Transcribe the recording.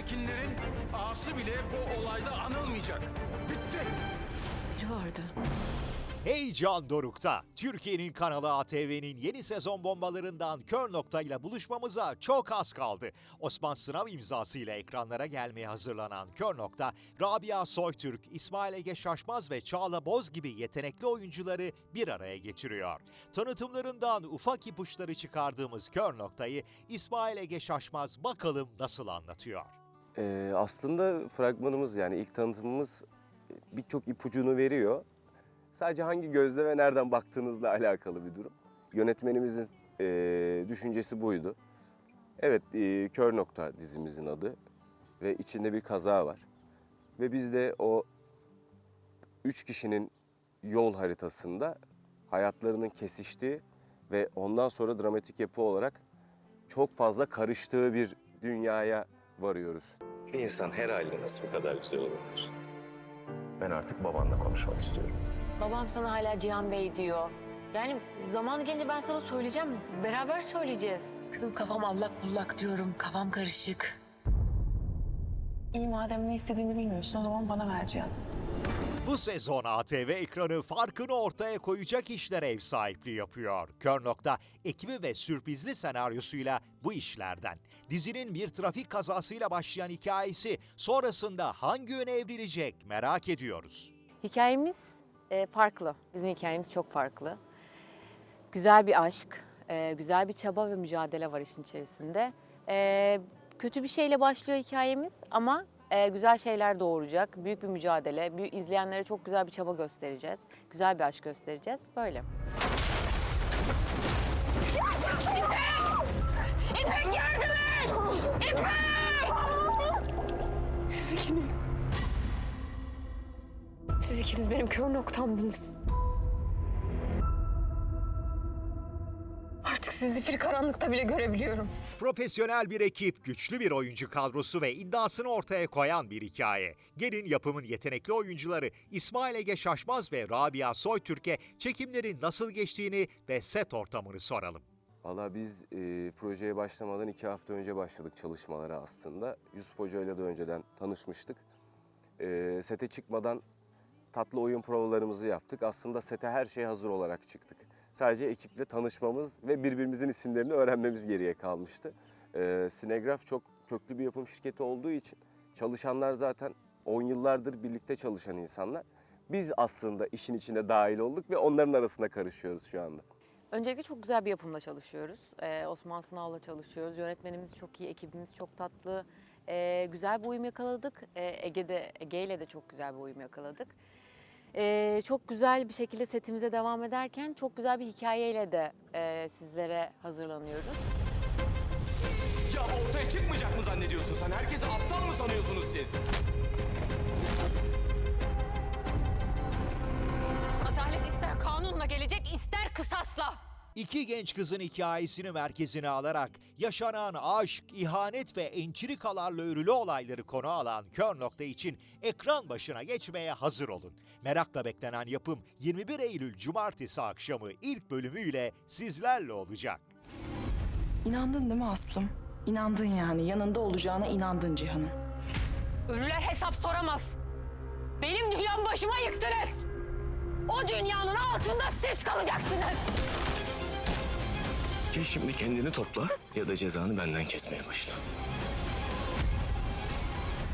Tekinlerin ağası bile bu olayda anılmayacak. Bitti. Biri vardı. Heyecan dorukta. Türkiye'nin kanalı ATV'nin yeni sezon bombalarından kör noktayla buluşmamıza çok az kaldı. Osman Sınav imzasıyla ekranlara gelmeye hazırlanan kör nokta, Rabia Soytürk, İsmail Ege Şaşmaz ve Çağla Boz gibi yetenekli oyuncuları bir araya getiriyor. Tanıtımlarından ufak ipuçları çıkardığımız kör noktayı İsmail Ege Şaşmaz bakalım nasıl anlatıyor. Ee, aslında fragmanımız yani ilk tanıtımımız birçok ipucunu veriyor. Sadece hangi gözle ve nereden baktığınızla alakalı bir durum. Yönetmenimizin eee, düşüncesi buydu. Evet, eee, Kör Nokta dizimizin adı ve içinde bir kaza var. Ve biz de o üç kişinin yol haritasında hayatlarının kesiştiği ve ondan sonra dramatik yapı olarak çok fazla karıştığı bir dünyaya varıyoruz. Bir insan her haliyle nasıl bu kadar güzel olabilir? Ben artık babanla konuşmak istiyorum. Babam sana hala Cihan Bey diyor. Yani zaman gelince ben sana söyleyeceğim. Beraber söyleyeceğiz. Kızım kafam allak bullak diyorum. Kafam karışık. İyi madem ne istediğini bilmiyorsun o zaman bana ver Cihan. Bu sezon ATV ekranı farkını ortaya koyacak işlere ev sahipliği yapıyor. Kör nokta ekibi ve sürprizli senaryosuyla bu işlerden. Dizinin bir trafik kazasıyla başlayan hikayesi sonrasında hangi yöne evrilecek merak ediyoruz. Hikayemiz e, farklı. Bizim hikayemiz çok farklı. Güzel bir aşk, e, güzel bir çaba ve mücadele var işin içerisinde. E, kötü bir şeyle başlıyor hikayemiz ama e, güzel şeyler doğuracak. Büyük bir mücadele. Büyük, izleyenlere çok güzel bir çaba göstereceğiz. Güzel bir aşk göstereceğiz. Böyle. İpek yardım et! İpek! Siz ikiniz... Siz ikiniz benim kör noktamdınız. Artık sizi zifiri karanlıkta bile görebiliyorum. Profesyonel bir ekip, güçlü bir oyuncu kadrosu ve iddiasını ortaya koyan bir hikaye. Gelin yapımın yetenekli oyuncuları İsmail Ege Şaşmaz ve Rabia Soytürk'e çekimlerin nasıl geçtiğini ve set ortamını soralım. Valla biz e, projeye başlamadan iki hafta önce başladık çalışmalara aslında. Yusuf Hoca ile de önceden tanışmıştık. E, sete çıkmadan tatlı oyun provalarımızı yaptık. Aslında sete her şey hazır olarak çıktık. Sadece ekiple tanışmamız ve birbirimizin isimlerini öğrenmemiz geriye kalmıştı. E, Sinegraf çok köklü bir yapım şirketi olduğu için çalışanlar zaten 10 yıllardır birlikte çalışan insanlar. Biz aslında işin içine dahil olduk ve onların arasında karışıyoruz şu anda. Öncelikle çok güzel bir yapımla çalışıyoruz. Ee, Osman Sınav'la çalışıyoruz. Yönetmenimiz çok iyi, ekibimiz çok tatlı. Ee, güzel bir uyum yakaladık. Ee, Ege'de, Ege ile de çok güzel bir uyum yakaladık. Ee, çok güzel bir şekilde setimize devam ederken çok güzel bir hikayeyle de e, sizlere hazırlanıyoruz. Ya ortaya çıkmayacak mı zannediyorsun sen? Herkesi aptal mı sanıyorsunuz siz? İki genç kızın hikayesini merkezine alarak yaşanan aşk, ihanet ve entrikalarla örülü olayları konu alan Kör Nokta için ekran başına geçmeye hazır olun. Merakla beklenen yapım 21 Eylül Cumartesi akşamı ilk bölümüyle sizlerle olacak. İnandın değil mi Aslım? İnandın yani. Yanında olacağına inandın Cihan'ın. Ölüler hesap soramaz. Benim dünyam başıma yıktınız. O dünyanın altında siz kalacaksınız. Ya şimdi kendini topla ya da cezanı benden kesmeye başla.